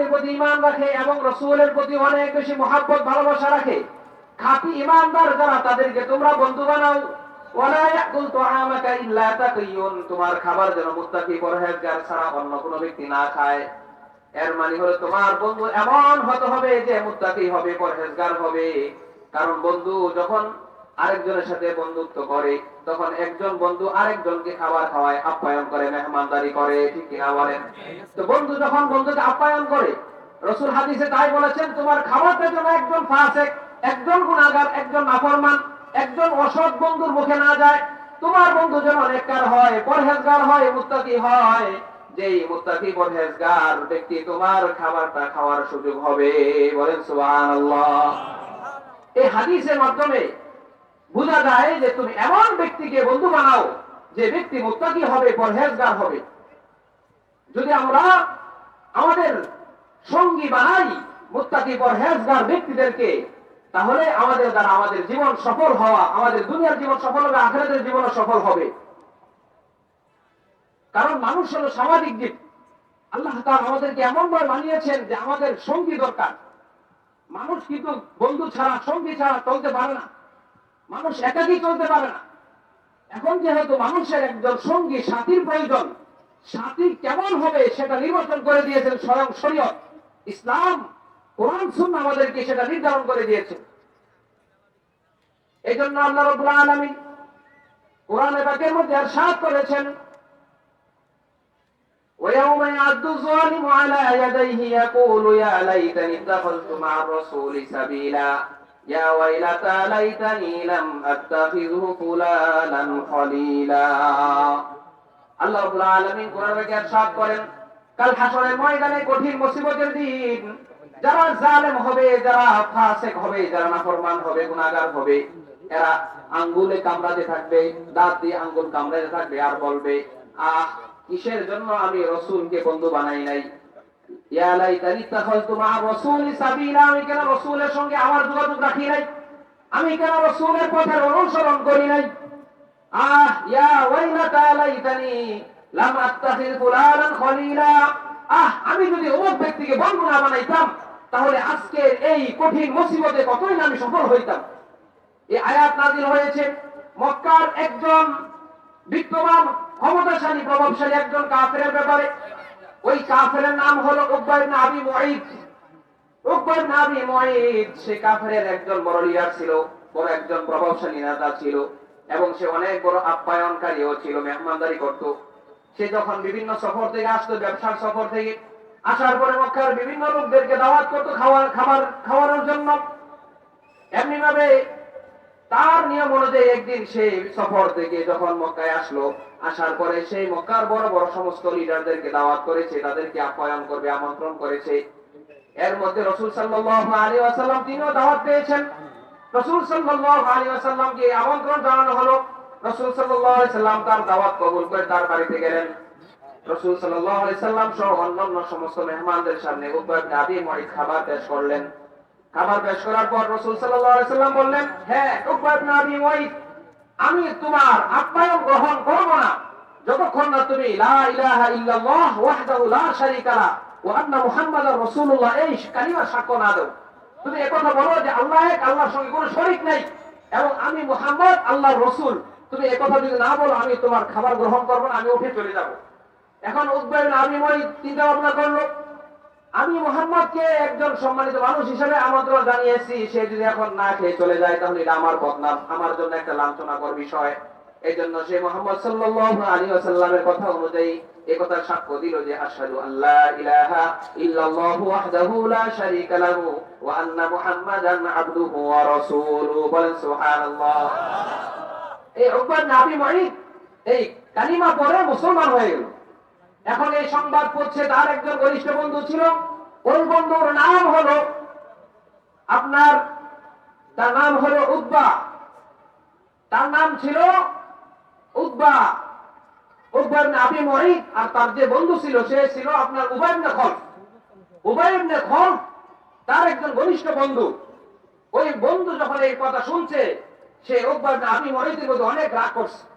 দিনের প্রতি ইমান রাখে এবং রসুলের প্রতি অনেক বেশি মহাব্বত, ভালোবাসা রাখে। খাঁটি ইমানদার যারা, তাদেরকে তোমরা বন্ধু বানাও। তোমার খাবার যেন মুত্তাকি পরহেজগার ছাড়া অন্য কোনো ব্যক্তি না খায়। এর মানে হলো তোমার বন্ধু এমন হতে হবে যে মুত্তাকি হবে, পরহেজগার হবে। কারণ বন্ধু যখন আরেকজনের সাথে বন্ধুত্ব করে, তখন একজন বন্ধু আরেকজনকে খাবার খাওয়ায়, আপ্যায়ন করে, মেহমানদারি করে, ঠিক কিনা বলেন? তো বন্ধু যখন বন্ধুকে আপ্যায়ন করে, রসুল হাদিসে তাই বলেছেন, তোমার খাবারটা যেন একজন ফাসেক, একজন গুণাগার একজন নাফরমান, একজন অসৎ বন্ধুর মুখে না যায়। তোমার বন্ধু যেন নেককার হয়, পরহেজগার হয়, মুত্তাকি হয়। যেই মুত্তাকি, পরহেজগার ব্যক্তি তোমার খাবারটা খাওয়ার সুযোগ হবে। বলেন, সুবহানাল্লাহ। এই হাদিসের মাধ্যমে বোঝা যায় যে তুমি এমন ব্যক্তিকে বন্ধু বানাও যে ব্যক্তি মুত্তাকি হবে, পরহেজগার হবে। যদি আমরা আমাদের সঙ্গী বানাই মুত্তাকি, পরহেজগার ব্যক্তিদেরকে, তাহলে আমাদের দ্বারা আমাদের জীবন সফল হওয়া, আমাদের দুনিয়ার জীবন সফল হবে, আখেরাতের জীবন সফল হবে। কারণ মানুষ হলো সামাজিক জীব। আল্লাহ তাআলা আমাদেরকে এমন ভাবে বানিয়েছেন যে আমাদের সঙ্গী দরকার। মানুষ কিন্তু বন্ধু ছাড়া, সঙ্গী ছাড়া চলতে পারে না। মানুষ একাকী চলতে পারে না এখন যেহেতু মানুষের একজন সঙ্গী সাথীর প্রয়োজন সাথী কেমন হবে সেটা নির্বাচন করে দিয়েছেন স্বয়ং শরীয়ত ইসলাম কোরআন সুন্নাহ আমাদেরকে সেটা নির্ধারণ করে দিয়েছে এই জন্য আল্লাহ রব্বুল আলামিন কোরআনে পাকের মধ্যে ارشاد করেছেন ويوم يعد الظالم على يديه يقول يا ليتني اتخذت مع الرسول سبيلا يا ويلتى ليتني لم اتخذه فلانا خليلا আল্লাহ রাব্বুল আলামিন কোরআনে ارشاد করেন কাল হাসরের ময়দানে কঠিন মুসিবতের দিন যারা জালেম হবে যারা ফাসেক হবে যারা নাফরমান হবে গুনাহগার হবে এরা আঙ্গুলে কামড়াতে থাকবে দাঁত দিয়ে আঙ্গুল কামড়াতে থাকবে আর বলবে আহ কিসের জন্য আমি রসুলকে বন্ধু বানাই নাই আমি কেন পথের অনুসরণ করি নাই? আমি যদি অমুক ব্যক্তিকে বন্ধু না বানাইতাম, তাহলে আজকের এই কঠিন মুসিবতে কতই আমি সফল হইতাম। এই আয়াত নাজিল হয়েছে, মক্কার একজন বিদ্যমান ক্ষমতাশালী, প্রভাবশালী একজন কাফেরের ব্যাপারে। ওই কাফেরের নাম হলো উকবা ইবনে আবি মুঈদ। উকবা ইবনে আবি মুঈদ, সে কাফেরের একজন বড় লিডার ছিল, বড় একজন প্রভাবশালী নেতা ছিল, এবং সে অনেক বড় আপ্যায়নকারীও ছিল, মেহমানদারি করত। সে যখন বিভিন্ন সফর থেকে আসতো, ব্যবসার সফর থেকে, আসার পরে মক্কার বিভিন্ন লোকদেরকে দাওয়াত করতো খাওয়ার খাবার খাওয়ানোর জন্য। এমনি ভাবে তার নিয়ম অনুযায়ী একদিন সে সফর থেকে যখন মক্কায় আসলো, আসার পরে সেই মক্কার বড় বড় সমস্ত লিডারদেরকে দাওয়াত করেছে, তাদেরকে আপ্যায়ন করবে, আমন্ত্রণ করেছে। এর মধ্যে রসুল সাল্লাল্লাহু আলাইহি ওয়াসাল্লাম তিনিও দাওয়াত পেয়েছেন। রসুল সাল্লাল্লাহু আলাইহি ওয়াসাল্লামকে আমন্ত্রণ জানানো হলো। রসুল সাল্লাম তার দাওয়াত কবুল করে তার বাড়িতে গেলেন। রসুল সাল্লাম সহ অন্যান্য সমস্ত মেহমানদের সামনে ইবনে আবি মুঈদ খাবার পেশ করলেন। খাবার পেশ করার পর রসুল সাল্লাম বললেন হ্যাঁ আমি তোমার আপ্যায়ন গ্রহণ করব না। যতক্ষণ না তুমি বলো যে আল্লাহ নাই এবং আমি আল্লাহর রসুল। তুমি যদি না বলো, আমি তোমার খাবার গ্রহণ আমি উঠে চলে যাব। এখন উদ্বেগ আমি মই চিন্তা ভাবনা করল আমি মোহাম্মদকে একজন সম্মানিত মানুষ হিসেবে আমন্ত্রণ জানিয়েছি, সে যদি এখন না খেয়ে চলে যায়, তাহলে এটা আমার বদনাম, আমার জন্য একটা লাঞ্ছনাকর বিষয়। এই জন্য সে মোহাম্মদ সাল্লাল্লাহু কথা অনুযায়ী এই মুসলমান হয়ে গেল। এখন এই সংবাদ পড়ছে, তার একজন ঘনিষ্ঠ বন্ধু ছিল। ওই বন্ধুর নাম হলো, আপনার, তার নাম হলো উদ্বা। তার নাম ছিল উদ্বা। উদ্বার আবি মহিদ আর তার যে বন্ধু ছিল, সে ছিল আপনার উবাইবনে খল উবাইবনে খল তার একজন ঘনিষ্ঠ বন্ধু। ওই বন্ধু যখন এই কথা শুনছে, সে উদ্বার আবি মহিদের মধ্যে অনেক রাগ করছে।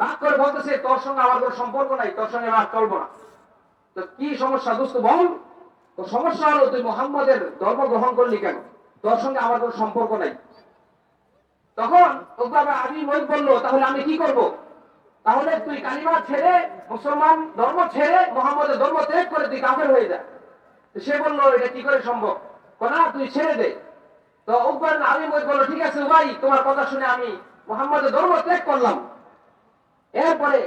রাগ করে বলতেছে, তোর সঙ্গে আমার কোনো সম্পর্ক নাই, তোর সঙ্গে রাগ করব না। তো কি সমস্যা দোস্ত, বল। তো সমস্যা হলো, তুই মোহাম্মদের ধর্ম গ্রহণ করলি কেন? তোর সঙ্গে আমার কোনো সম্পর্ক নাই। তখন আমি মই বলল, তাহলে আমি কি করব? তাহলে তুই কালিমা ছেড়ে, মুসলমান ধর্ম ছেড়ে, মোহাম্মদের ধর্ম ত্যাগ করে তুই কাফের হয়ে যা। সে বলল, এটা কি করে সম্ভব? না, তুই ছেড়ে দে। তো উকবার আমি মই বলল, ঠিক আছে ভাই, তোমার কথা শুনে আমি মোহাম্মদের ধর্ম ত্যাগ করলাম। এরপরে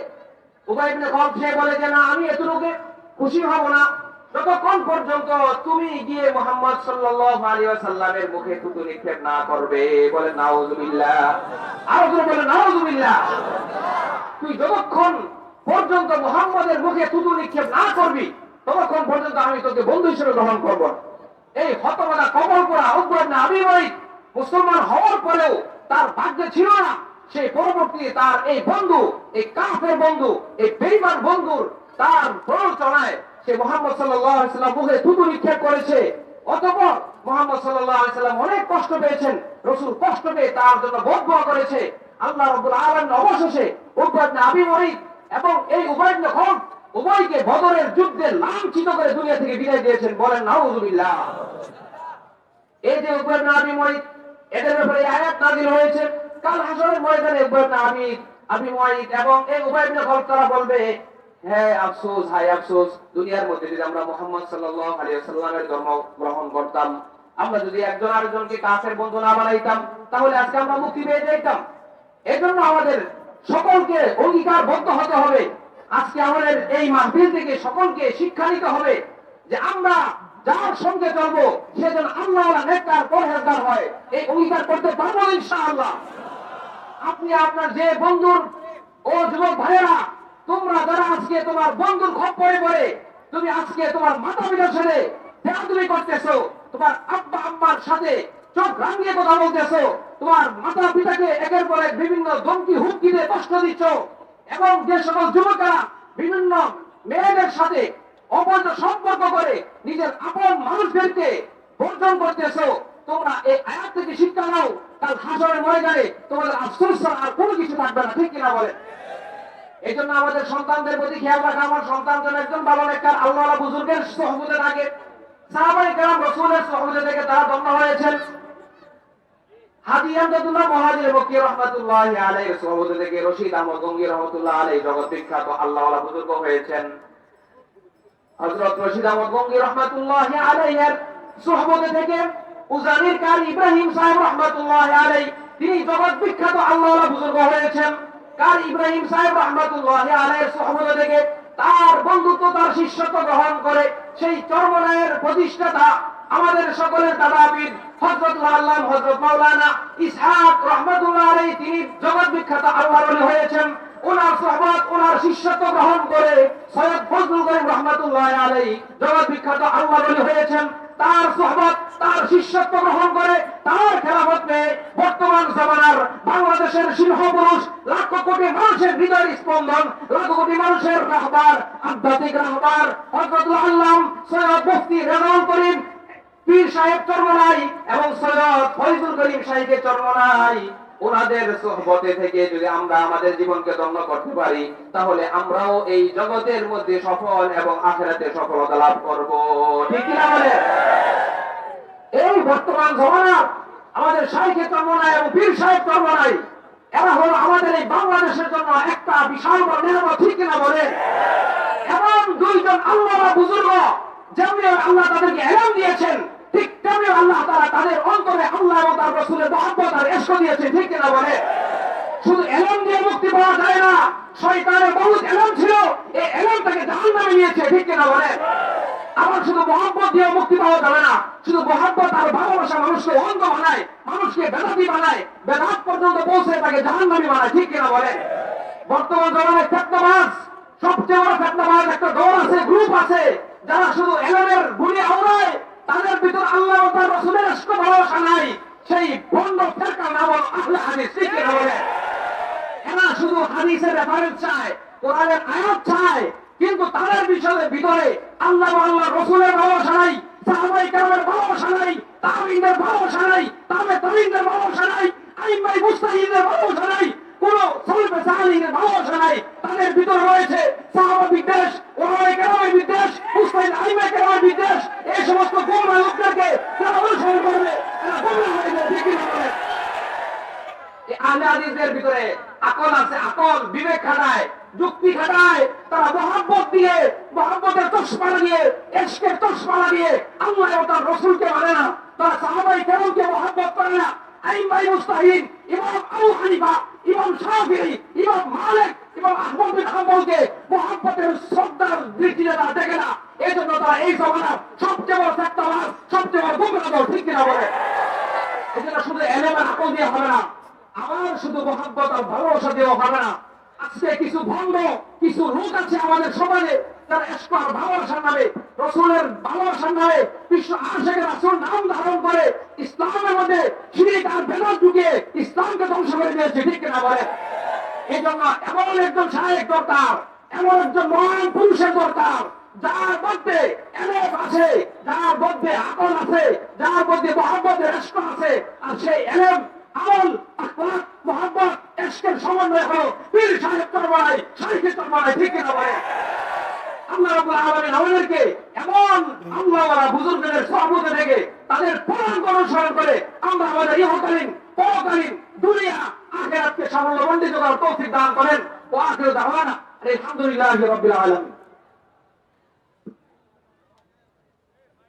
উবাই ইবনে সে বলে যে, না, আমি এতটুকু খুশি হব না। যতক্ষণ পর্যন্ত তুমি গিয়ে মোহাম্মদ সাল্লাল্লাহু আলাইহি মুখে থুতু নিক্ষেপ না করবে, বলে নাউজুবিল্লাহ আর জোরে বলে তুই যতক্ষণ পর্যন্ত মোহাম্মদের মুখে থুতু নিক্ষেপ না করবি, ততক্ষণ পর্যন্ত আমি তোকে বন্ধু হিসেবে গ্রহণ করব। এই হতবাদা কবল করা উদ্ভব না আমি মুসলমান হওয়ার পরেও তার ভাগ্যে ছিল না। সেই পরবর্তী তার এই বন্ধু, এই কাফের বন্ধু, এই বেইমান বন্ধুর তার প্ররোচনায় সে মোহাম্মদ সাল্লাম মুখে থুতু নিক্ষেপ করেছে। অতঃপর মোহাম্মদ সাল্লাম অনেক কষ্ট পেয়েছেন, রসুল কষ্ট পেয়ে তার জন্য বদদোয়া করেছে। আল্লাহ রাব্বুল আলামিন অবশেষে উবাইদ আবি মুঈদ এবং এই ইবনে খালদ উভয়কে বদরের যুদ্ধে লাঞ্ছিত করে দুনিয়া থেকে বিদায় দিয়েছেন, বলেন, নাউজুবিল্লাহ। এই যে ইবনে আবি মুঈদ এদের ব্যাপারে আয়াত নাযিল হয়েছে। কাল হাসরের ময়দানে ইবনে আবি আবি এবং এই বলবে হ্যাঁ আফসোস আফসোস, দুনিয়ার মধ্যে যদি আমরা মোহাম্মদ ধর্ম গ্রহণ করতাম, আমরা যদি একজন আরেকজনকে কাফের বন্ধু না বানাইতাম, তাহলে আজকে আমরা মুক্তি পেয়ে যাইতাম। এজন্য আমাদের সকলকে হতে হবে। আজকে আমাদের এই মাহফিল থেকে সকলকে শিক্ষা নিতে হবে যে আমরা যার সঙ্গে চলবো, সে যেন আল্লাহ নেককার, পরহেজগার হয়। এই অঙ্গীকার করতে পারব ইনশাআল্লাহ। আপনি আপনার যে বন্ধুর ও যুবক ভাইয়েরা, তোমরা যারা আজকে তোমার বন্ধুর খপ্পরে পড়ে, তুমি আজকে তোমার মাতা পিতার সাথে তুমি করতেছো, তোমার আব্বা আম্মার সাথে চোখ রাঙিয়ে কথা বলতেছো, তোমার মাতা পিতাকে একের পর এক বিভিন্ন ধমকি হুমকি দিয়ে কষ্ট দিচ্ছ, এবং যে সকল যুবকেরা বিভিন্ন মেয়েদের সাথে অবৈধ সম্পর্ক করে নিজের আপন মানুষদেরকে বর্জন করতেছো তোমরা এই আয়াত থেকে শিক্ষা নাও, কাল হাসরের ময়দানে তোমাদের আফসোস আর কোনো কিছু থাকবে না, ঠিক কিনা বলে এই জন্য আমাদের সন্তানদের প্রতি খেয়াল রাখা, আমার সন্তান যেন একজন ভালো একটা আল্লাহ বুজুর্গের সহমতে থাকে। সাহাবাই রসুলের সহমতে থেকে তারা দণ্ড হয়েছেন। মহাজির বকি আলাইহির সহমতে থেকে রশিদ আহমদ গঙ্গি রহমাতুল্লাহ আলাইহি জগৎ বিখ্যাত আল্লাহ বুজুর্গ হয়েছেন। হযরত রশিদ আহমদ গঙ্গি রহমাতুল্লাহ আলাইহির সহমতে থেকে উজানির কারি ইব্রাহিম সাহেব রহমাতুল্লাহ আলাইহি, তিনি জগৎ বিখ্যাত আল্লাহ বুজুর্গ হয়েছেন। কার ইব্রাহিম সাহেব রহমাতুল্লাহ আলাইহির সহমত থেকে তার বন্ধুত্ব তার শিষ্যত্ব গ্রহণ করে। সেই চর্মনায়ের প্রতিষ্ঠাতা আমাদের সকলের দাদাবীর হযরত আল্লাহ হযরত মাওলানা ইসহাক রহমাতুল্লাহ আলাইহি, তিনি জগৎ বিখ্যাত আল্লাহর ওলি হয়েছেন। ওনার সহবত ওনার শিষ্যত্ব গ্রহণ করে সৈয়দ ফজলুল করিম রহমাতুল্লাহ আলাইহি জগৎ বিখ্যাত আল্লাহর ওলি হয়েছেন। তার সহবত তার শিষ্যত্ব গ্রহণ করে, তার খেলাফত পেয়ে বর্তমান জামানার বাংলাদেশের সিংহ পুরুষ লাখ কোটি মানুষের হৃদয় স্পন্দন, লাখ কোটি মানুষের রাহবার, আধ্যাত্মিক রাহবার। হজরতুল আল্লাম সৈয়দ মুফতি রেজাউল করিম পীর সাহেব চর্মনাই এবং সৈয়দ ফয়জুল করিম সাহেবের চর্মনাই। ওনাদের সোহবতে থেকে যদি আমরা আমাদের জীবনকে দণ্ড করতে পারি, তাহলে আমরাও এই জগতের মধ্যে সফল এবং আখেরাতে সফলতা লাভ করব। ঠিক বলে এই বর্তমান জমানা আমাদের সাহেবের চর্মনাই এবং পীর সাহেব চর্মনাই এরা হলো আমাদের এই বাংলাদেশের জন্য একটা বিশাল বড় নিরাপদ ঠিক কিনা বলে এবং দুইজন আল্লাহ বুজুর্গ, যেমনি আল্লাহ তাদেরকে এলাম দিয়েছেন, ঠিক তেমনি আল্লাহ তারা তাদের অন্তরে আল্লাহ এবং তার রসুলের মহব্বত আর এসক দিয়েছে ঠিক কিনা বলে শুধু এলম দিয়ে মুক্তি পাওয়া যায় না, শয়তানের বহুত এলম ছিল, এই এলমটাকে জাহান নামে নিয়েছে, ঠিক কিনা বলে আবার শুধু মহব্বত দিয়ে মুক্তি পাওয়া যাবে না। শুধু মহব্বত আর ভালোবাসা মানুষকে অন্ধ বানায়, মানুষকে বেদাতি বানায়, বেদাত পর্যন্ত পৌঁছে তাকে জাহান নামে বানায়। ঠিক কিনা বলে বর্তমান জমানায় ফেতনাবাজ, সবচেয়ে বড় ফেতনাবাজ একটা দল আছে গ্রুপ আছে, যারা শুধু এলমের গুলি আওড়ায়, তাদের ভিতর আল্লাহ তার রসুলের ভালোবাসা নাই। সেই বন্ধ ফেরকা নাম হলো আহলে হাদিস, ঠিক কিনা বলে এরা শুধু হাদিসের রেফারেন্স চায়, কোরআনের আয়াত চায় কিন্তু তাদের বিষয়ে ভিতরে আল্লাহ আল্লাহ রসুলের ভালোবাসা নাই, সাহাবাই ভালোবাসা নাই তামিনদের ভালোবাসা নাই তামে তামিনদের ভালোবাসা নাই আইমাই মুস্তাহিদের নাই, কোন সলবে নাই। তাদের ভিতরে রয়েছে সাহাবা বিদ্বেষ বিদ্বেষ, মুস্তাহিদ আইমাই বিদ্বেষ এই সমস্ত গোমরা লোকদেরকে তারা অনুসরণ করবে, তারা গোমরা হয়ে যাবে ঠিক না আহলে হাদিসদের ভিতরে আকল আছে, আকল, বিবেক খাটায়, যুক্তি খাটায় দিয়ে মহাব্বতের চশমা লাগিয়ে এসকের লাগিয়ে আল্লাহ ও তার রসুলকে মানে না, তারা সাহাবাই কেমনকে মহাব্বত করে না। আইমাই মুস্তাহিদ ইমাম আবু হানিফা, ইমাম শাফিঈ ইমাম মালিক, ইমাম আহমদ বিন হাম্বলকে মহাব্বতের শ্রদ্ধার দৃষ্টিতে তারা দেখে না। এই জন্য তারা এই জমানার সবচেয়ে বড় সত্যাবাস সবচেয়ে বড় গুমরা দল ঠিক কিনা বলে? এজন্য শুধু এলেমের আকল দিয়ে হবে না আমার শুধু মহাব্বত আর ভালোবাসা দিয়েও হবে না। আজকে কিছু ভণ্ড কিছু লোক আছে আমাদের সমাজে এমন এমন একজন যার মধ্যে আছে, যার মধ্যে আছে আছে, আর সেই আমল আকলাক মহাব্বত এসকের সমন্বয় হলো পীর সাহেব তরবারাই শাহিদের তরবারাই ঠিক কিনা বলে আল্লাহ রাব্বুল আলামিন আমাদেরকে এমন আল্লাহওয়ালা বুজুর্গদের থেকে তাদের অনুসরণ করে আমরা আমাদের ইহকালীন, পরকালীন দুনিয়া আখেরাতকে করার তৌফিক দান করেন। দাওয়ানা আলামিন।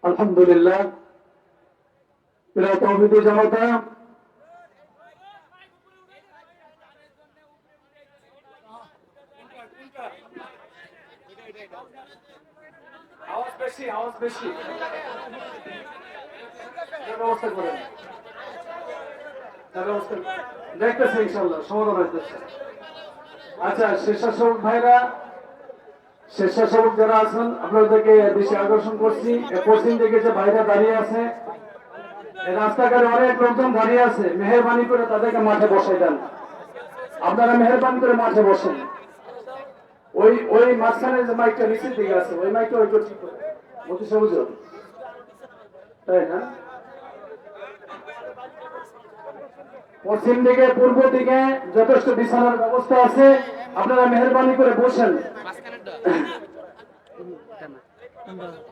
আলহামদুলিল্লাহ। প্রিয় তৌহিদি জনতা আওয়াজ বেশি, আওয়াজ বেশি। ব্যবস্থা করেন দেখতেছে ইনশাল্লাহ সমাধান হইতেছে আচ্ছা ভাইরা, স্বেচ্ছাসেবক যারা আছেন, আপনাদেরকে দৃষ্টি আকর্ষণ করছি। পশ্চিম দিকে যে ভাইরা দাঁড়িয়ে আছে রাস্তাঘাটে অনেক লোকজন দাঁড়িয়ে আছে। মেহরবানি করে তাদেরকে মাঠে বসাই দেন। আপনারা মেহরবানি করে মাঠে বসেন। ওই ওই মাঝখানে যে মাইকটা নিচের দিকে আছে, ওই মাইকটা ওই ঠিক করে মতি সবুজ তাই না? পশ্চিম দিকে পূর্ব দিকে যথেষ্ট বিছানার ব্যবস্থা আছে। আপনারা মেহরবানি করে বসেন।